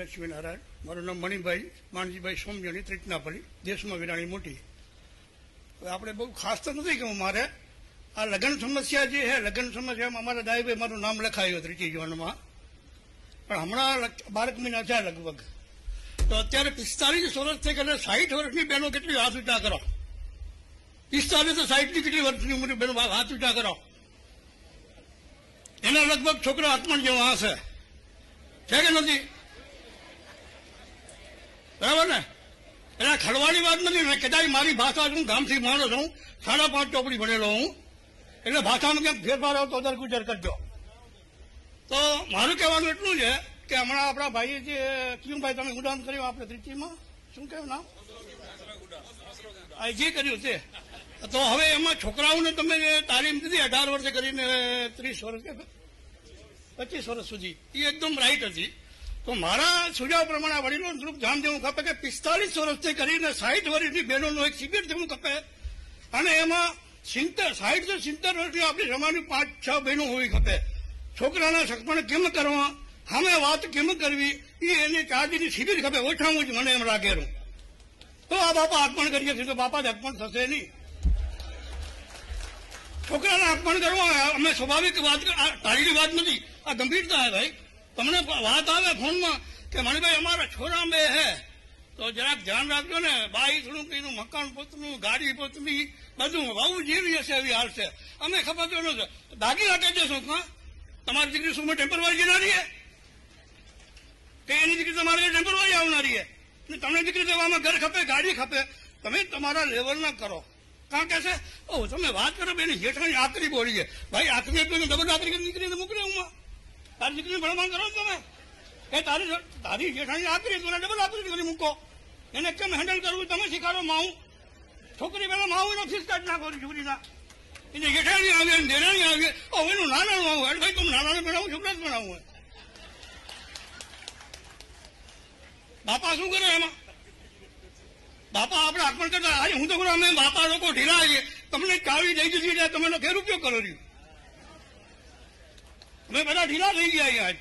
લક્ષ્મીનારાયણ. મારું નામ મણિભાઈ માણજીભાઈ સોમજણી ત્રિટનાપલ્લી દેશમાં વિરાણી મોટી. આપણે બહુ ખાસ તો નથી કહું મારે. આ લગ્ન સમસ્યા જે છે, લગ્ન સમસ્યામાં અમારા દાઈભાઈ મારું નામ લખાયું ત્રીજી જોનમાં પણ હમણાં બારક મહિના થયા લગભગ. તો અત્યારે પિસ્તાલીસ વર્ષથી કરીને સાહીઠ વર્ષની બહેનો કેટલી હાથ ઊંચા કરો? પિસ્તાલીસ તો સાહીઠની કેટલી વર્ષની ઉંમરની બહેનો હાથ ઊંચા કરો? એના લગભગ છોકરા આત્મણ જેવા હશે. છે કે નથી? બરાબર ને? આ ખડવાની વાત નથી ને કદાચ મારી ભાષા હું ગામથી માણો છું, સાડા પાંચ ચોપડી ભણેલો હું. એટલે ભાષામાં ક્યાંક ફેરફાર આવતો દર ગુજર કરજો. તો મારું કહેવાનું એટલું છે કે હમણાં આપણા ભાઈએ જે કિયુભાઈ તમે ઉડાન કર્યું આપણે ત્રિચીમાં? શું કહેવું નામ? આ જે કર્યું તે તો હવે એમાં છોકરાઓને તમે તાલીમ દીધી, અઢાર વર્ષે કરીને, ત્રીસ વર્ષ કે પચીસ વર્ષ સુધી એ એકદમ રાઈટ હતી. તો મારા સુઝાવ પ્રમાણે વડીલો થોડુંક ધ્યાન દેવું ખપે કે પિસ્તાલીસ વર્ષથી કરીને સાઠ વર્ષની બહેનોનું એક શિબિર દેવું ખપે અને એમાં સિત્તેર, સાહીઠથી સિત્તેર વર્ષની આપણી સમાજની પાંચ, છ બહેનો હોવી ખપે છોકરાના સગપણ કેમ કરવા? સામે વાત કેમ કરવી? એ એની ચાર્જની શિબિર ખપે ઓછામાં જ મને એમ લાગેલું તો આ બાપા અર્પણ કરીએ છીએ. તો બાપા જ અર્પણ થશે નહીં. છોકરાને અર્પણ કરવા અમે સ્વાભાવિક વાત તારીની વાત નથી. આ ગંભીરતા હે ભાઈ. તમને વાત આવે ફોનમાં કે મણિભાઈ, અમારા છોરા બે હે. તો જરાક ધ્યાન રાખજો ને, બાઈ થોડું કઈનું મકાન પોતનું, ગાડી પોતની, બધું બહુ જીવી હશે એવી હાલ છે. અમે ખબર તો નથી દાગી રાખે છે શું હા? તમારી દીકરી શું ટેમ્પર વાળી જનારી કે એની દીકરી તમારે ટેમ્પરવાઈ આવનારી હે? ને તમને દીકરી દેવામાં ઘર ખપે, ગાડી ખપે. તમે તમારા લેવલના કરો. કારણ કે છે? ઓ તમે વાત કરો, બેની જેઠાણી આકરી બોલી છે. ભાઈ આકરી એટલે ડબલ આકરી દીકરીને મોકલે હું તારી દીકરીનું ભણવાન કરો તમે. એ તારી તારી જેઠાણી આકરી તું ડબલ આપી કરી મૂકો. એને કેમ હેન્ડલ કરવું? તમે શીખાડો માવું. છોકરી પેલા માવું ફીસ કાઢ નાખો છોકરીના. એને જેઠાણી આવે ને દેરાણી આવે. ઓ એનું નાના માવું હેડ ભાઈ તમે નાનાને ભણાવું છોકરા જ ભણાવું બાપા શું કરે એમાં? બાપા આપણે અર્પણ કરતા આજે હું તો કરું અમે બાપા લોકો ઢીલા છીએ. તમને ચાવી દઈ દીધી એટલે તમે ખેર ઉપયોગ કરો છો. અમે બધા ઢીલા થઈ ગયા આજ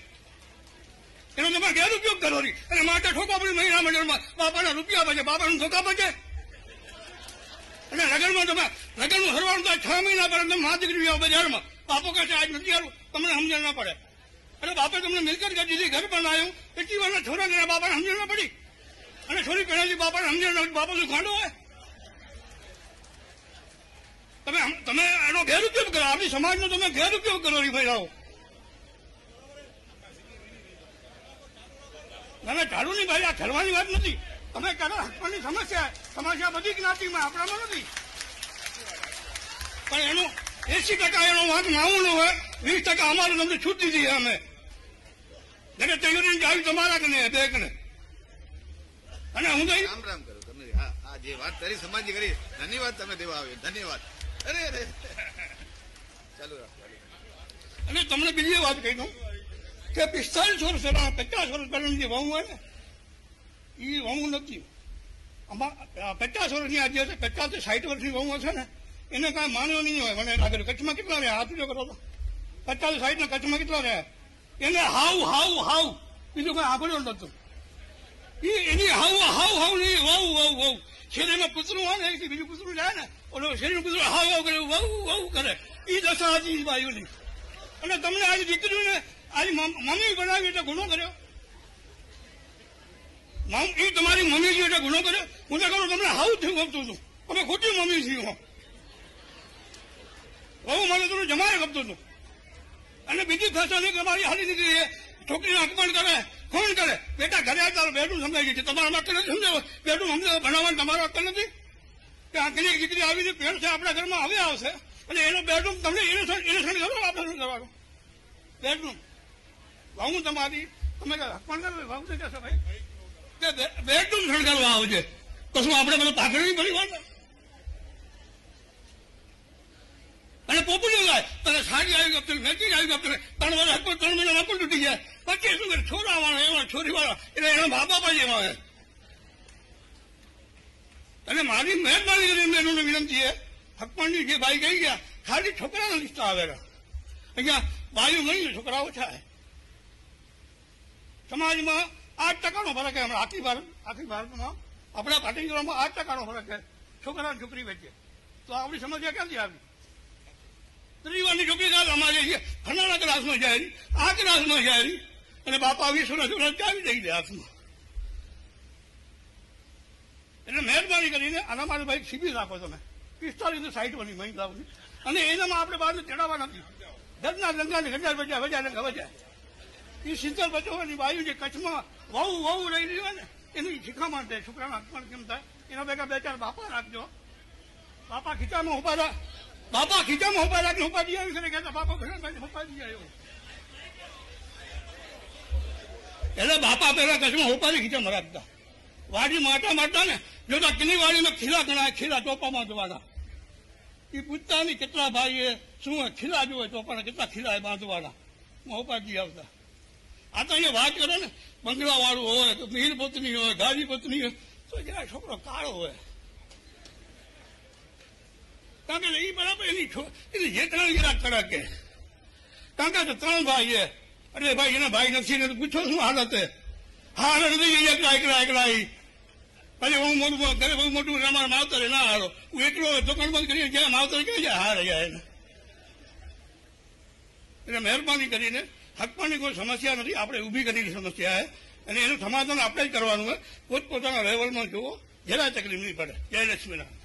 એનો તમે ગેર ઉપયોગ કરો રી અને માટે ઠોકા પડી મહિના મંડળમાં બાપાના રૂપિયા બચે, બાપાનું ધોકા બચે. અને લગનમાં તમે લગનનું હરવાનું તો છ મહિના પર તમે મા દીકરી બજારમાં. બાપો કહે છે, આજ નથી આવું. તમને સમજણ ના પડે. અને બાપે તમને મિલકત કરી દીધી, ઘર પણ આવ્યું એટલી વાર છોરા બાપાને સમજણ ના પડી. અને છોરી પહેલાથી બાપાને સમજણ ના બાપો શું ખાંડો હોય? તમે તમે એનો ગેરઉપયોગ કરો. આપણી સમાજનો તમે ગેરઉપયોગ કરો, રી ભાઈ આવો તમે ચાલુ નહીં ભાઈ આ ઠરવાની વાત નથી. તમે કરો હકવાની સમસ્યા. સમસ્યા બધી જ્ઞાતિમાં આપણામાં નથી. પણ એનો એસી ટકા એનો વાંક માવું હોય વીસ ટકા અમારે તમને છૂટ દીધી છે અમે એટલે તૈયારી આવી તમારા કને બે કને. અને હું કઈ રામ રામ કરું તમે હા આ જે વાત કરી સમાજની કરી ધન્યવાદ તમે દેવા આવ્યો ધન્યવાદ. અરે અરે. ચાલુ રાખો અને તમને બીજી વાત કહી દઉં. કે પિસ્તાલીસ વર્ષ પહેલા પચાસ વર્ષ પહેલાની જે વહુ હોય ને એ વહુ નથી. આમાં પચાસ વર્ષની આજે હશે પચાસ સાઠ વર્ષની વહુ હશે ને, એને કાંઈ માન્યો નહીં હોય. મને લાગે કચ્છમાં કેટલા રહ્યા? હાથ જો કરો તો. પચાસ સાઠ ના કચ્છમાં કેટલા રહ્યા? એને હાવ હાવ હાવ. બીજું કઈ આંભળ્યું નતું એ એની હાવ હાવ હાવ નહીં વહુ વહુ વહુ. શરીરમાં કૂતરું હોય ને બીજું કૂતરું જાય ને, ઓલો શરીરનું કૂતરું હાવ હાવ કરે, વહુ વહુ કરે. એ દશા હતી બાયુની. અને તમને આજે દીકરીઓને આજે મમ- મમ્મી બનાવી એટલે ગુનો કર્યો. એ તમારી મમ્મી છે એટલે ગુનો કર્યો? હું તો કહું તમને હાઉ થયું ગમતું હતું. અમે ખોટી મમ્મી છીએ હું. બહુ મને તમને જમાય ગમતું હતું. અને બીજી ફેશન કે મારી હાલી નીકળી છોકરીને અપમાન કરે કોણ કરે. બેટા ઘરે આવતા બેડું સમજાય છે તમારા માટે નથી સમજાવો. બેડું સમજાવો ભણાવવાનું તમારો હક નથી. કે આંખની દીકરી આવી છે પેડ છે આપણા ઘરમાં હવે આવશે. અને એનો બેડરૂમ તમને ઇલેક્શન ઇલેક્શન કરો આપણે શું કરવાનું બેડરૂમ. હું તમારી? તમે અપમાન કરો? શું કહેશો ભાઈ? કે બેડરૂમ શણગારવા આવજે તો શું આપણે બધું પાછળ નહીં પડી વાત અને પોપ્યુલર લાય તને સાડી આવી ગઈ, તને મેચિંગ આવી ગઈ ત્રણ વર્ષ ત્રણ મહિના વાપર તૂટી જાય પછી શું કરે? છોરા વાળા એવા છોરી વાળા એટલે એના મા બાપ જ એવા અને મારી મહેરબાની કરીને બહેનોને વિનંતી છે. હકપણની જે ભાઈ કહી ગયા, ખાલી છોકરાના લિસ્ટ આવેલા. અહીંયા ભાઈઓ ગણી છોકરાઓ થાય. સમાજમાં આઠ ટકાનો ફરક છે હમણાં. આખી ભારત આખી ભારતમાં આપણા પાટીદારોમાં આઠ ટકાનો ફરક છે. છોકરા છોકરી વચ્ચે. તો આપણી સમસ્યા ક્યાંથી આવી? ત્રીવાની છોકરી કાલ અમારે છે? ફલાણા ક્લાસમાં જાય. આ ક્લાસમાં જાય. અને બાપા વીસ વર્ષ છોકરા ચાવી દઈ દે હાથમાં. એટલે મહેરબાની કરીને આના માટે ભાઈ શિબિર રાખો તમે. પિસ્તાલીસ સાઈઠ બની મહિલાઓની. અને એનામાં આપણે બહાર ચડાવવા નથી. દરના લંગાને ગંજાર બજા વજા ને વજા એ શીતળ બચવાની વાયુ જે કચ્છમાં વહુ વહુ રહી રહ્યો ને, એની શીખામણ થાય છોકરાના હાથમાં કેમ થાય? એના ભેગા બે ચાર બાપા રાખજો. બાપા ખીચામાં ઊભા રાખ. બાપા ખીચામાં ઊભા રાખીને ઉપાડી આવી કરે કહેતા, બાપા ભરણભાઈ ઊભા દઈ આવ્યો. એટલે બાપા પેલા કચ્છમાં ઉપાડી ખીચામાં રાખતા. વાડી માટા મારતા ને, જોતા કિની વાડીમાં ખીલા ગણાય, ખીલા ચોપામાં જવાના. એ પૂછતા નહીં કેટલા ભાઈ એ શું ખીલા જોવે ચોપાના કેટલા ખીલા એ બાંધવાના મોપાજી આવતા. આ તો અહીંયા વાત કરે ને બંગલા વાળું હોય, તો મીર પત્ની હોય ગાજી પત્ની હોય, તો જરા છોકરો કાળો હોય. કારણ કે એ બરાબર એની એટલે જે ત્રણ જરા કડક કે કારણ કે ત્રણ ભાઈ છે. એટલે ભાઈ એના ભાઈ નથી ને પૂછો શું હાલત છે હાલ નથી એકલા એકલા એકલા. પછી હું મોટું ઘરે બહુ મોટું અમારા માવતરે ના હારો હું એકલો દુકાન બંધ કરી જ્યાં માવતર જાય હાર એને. એટલે મહેરબાની કરીને હકવાની કોઈ સમસ્યા નથી. આપણે ઊભી કરેલી સમસ્યા છે. અને એનું સમાધાન આપણે જ કરવાનું હોય પોતપોતાના લેવલમાં જુઓ. જરા તકલીફ નહીં પડે. જય લક્ષ્મીનારાયણ.